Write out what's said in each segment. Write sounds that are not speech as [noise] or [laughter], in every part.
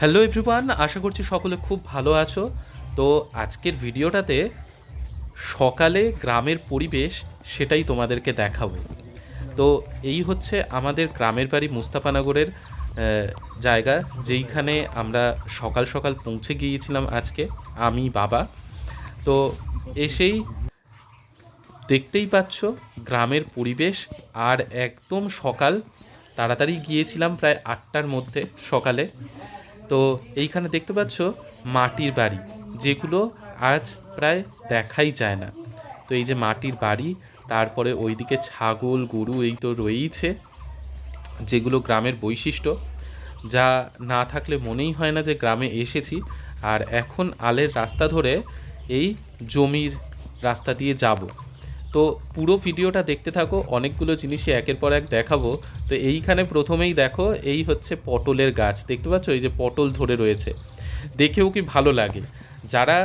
Hello everyone আশা করছি সকলে খুব ভালো আছো। তো আজকের ভিডিওটাতে সকালে গ্রামের পরিবেশ সেটাই তোমাদেরকে দেখাবো। তো এই হচ্ছে আমাদের গ্রামের বাড়ি মুস্তাফানগরের জায়গা, যেইখানে আমরা সকাল সকাল পৌঁছে গিয়েছিলাম আজকে, আমি, বাবা। তো এসেই দেখতেই পাচ্ছ গ্রামের পরিবেশ, আর একদম সকাল, তাড়াতাড়ি গিয়েছিলাম প্রায় আটটার মধ্যে সকালে। তো এইখানে দেখতে পাচ্ছ মাটির বাড়ি, যেগুলো আজ প্রায় দেখাই যায় না। তো এই যে মাটির বাড়ি, তারপরে ওইদিকে ছাগল, গরু এই তো রয়েইছে, যেগুলো গ্রামের বৈশিষ্ট্য। যা না থাকলে মনেই হয় না যে গ্রামে এসেছি। আর এখন আলের রাস্তা ধরে এই জমির রাস্তা দিয়ে যাব। তো পুরো ভিডিওটা দেখতে থাকো, অনেকগুলো জিনিসই একের পর এক দেখাবো। তো এইখানে প্রথমেই দেখো, এই হচ্ছে পটলের গাছ। দেখতে পাচ্ছ? এই যে পটল ধরে রয়েছে। দেখেও কি ভালো লাগে। যারা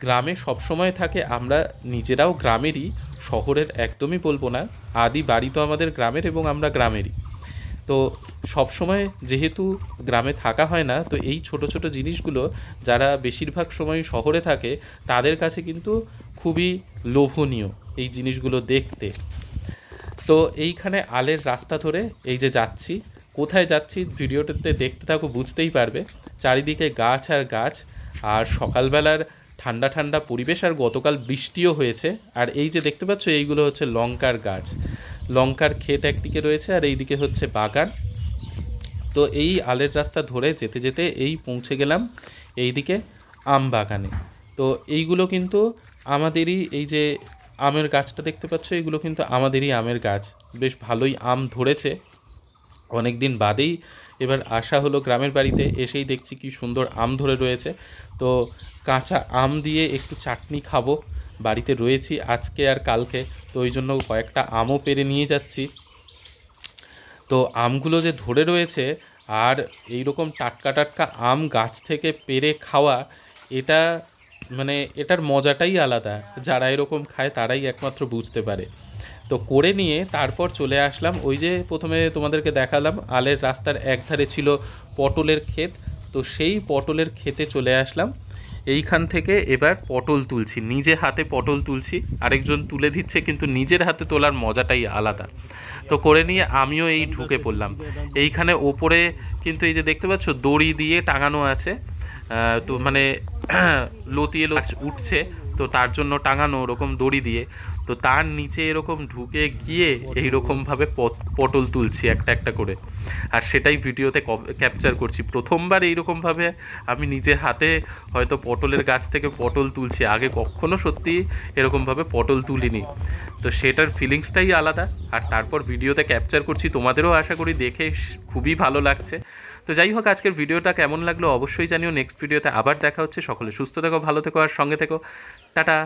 গ্রামে সবসময় থাকে, আমরা নিজেরাও গ্রামেরই, শহরের একদমই বলব না। আদি বাড়ি তো আমাদের গ্রামের এবং আমরা গ্রামেরই। তো সবসময় যেহেতু গ্রামে থাকা হয় না, তো এই ছোট ছোট জিনিসগুলো যারা বেশিরভাগ সময় শহরে থাকে, তাদের কাছে কিন্তু খুবই লোভনীয়। এই জিনিসগুলো দেখতে। তো এইখানে আলের রাস্তা ধরে এই যে যাচ্ছি, কোথায় যাচ্ছি ভিডিওটাতে দেখতে থাকো, বুঝতেই পারবে। চারিদিকে গাছ আর গাছ, আর সকালবেলার ঠান্ডা ঠান্ডা পরিবেশ, আর গতকাল বৃষ্টিও হয়েছে। আর এই যে দেখতে পাচ্ছ, এইগুলো হচ্ছে লঙ্কার গাছ। লঙ্কার ক্ষেত একদিকে রয়েছে, আর এইদিকে হচ্ছে বাগান। তো এই আলের রাস্তা ধরে যেতে যেতে এই পৌঁছে গেলাম এইদিকে আম বাগানে। তো এইগুলো কিন্তু আমাদেরই এই যে আমের গাছটা দেখতে পাচ্ছ? এগুলো কিন্তু আমাদেরই আমের গাছ। বেশ ভালোই আম ধরেছে। অনেক দিন বাদেই এবার আসা হলো গ্রামের বাড়িতে। এসেই দেখছি কি সুন্দর আম ধরে রয়েছে। তো কাঁচা আম দিয়ে একটু চাটনি খাব। বাড়িতে রয়েছি আজকে আর কালকে। তো ওই জন্য কয়েকটা আমও পেরে নিয়ে যাচ্ছি। তো আমগুলো যে ধরে রয়েছে আর এই রকম টাটকা টাটকা আম গাছ থেকে পেরে খাওয়া, এটা মানে এটার মজাটাই আলাদা। যারা এরকম খায় তারাই একমাত্র বুঝতে পারে। তো করে নিয়ে তারপর চলে আসলাম। ওই যে প্রথমে তোমাদেরকে দেখালাম, আলের রাস্তার একধারে ছিল পটলের ক্ষেত। তো সেই পটলের ক্ষেতে চলে আসলাম। এইখান থেকে এবার পটল তুলছি। নিজে হাতে পটল তুলছি। আরেকজন তুলে দিচ্ছে, কিন্তু নিজের হাতে তোলার মজাটাই আলাদা। তো করে নিয়ে আমিও এই ঢুকে পড়লাম। এইখানে ওপরে কিন্তু এই যে দেখতে পাচ্ছ, দড়ি দিয়ে টাঙানো আছে। তো মানে [clears throat] লতিয়ে লো- উঠছে, তো তার জন্য টাঙানো ওরকম দড়ি দিয়ে, তো তার নিচে এরকম ঢুকে গিয়ে এইরকমভাবে পট- পটল তুলছি একটা একটা করে। আর সেটাই ভিডিওতে ক্যাপচার করছি। প্রথমবার এইরকমভাবে আমি নিজে হাতে হয়তো পটলের গাছ থেকে পটল তুলছি। আগে কখনো সত্যি এরকমভাবে পটল তুলিনি। তো সেটার ফিলিংসটাই আলাদা। আর তারপর ভিডিওতে ক্যাপচার করছি। তোমাদেরও আশা করি দেখে খুবই ভালো লাগছে। তো যাই হোক, আজকের ভিডিওটা কেমন লাগল অবশ্যই জানিও। নেক্সট ভিডিওতে আবার দেখা হচ্ছে। সকলে সুস্থ থেকো, ভালো থেকো, আর সঙ্গে থেকো। টাটা।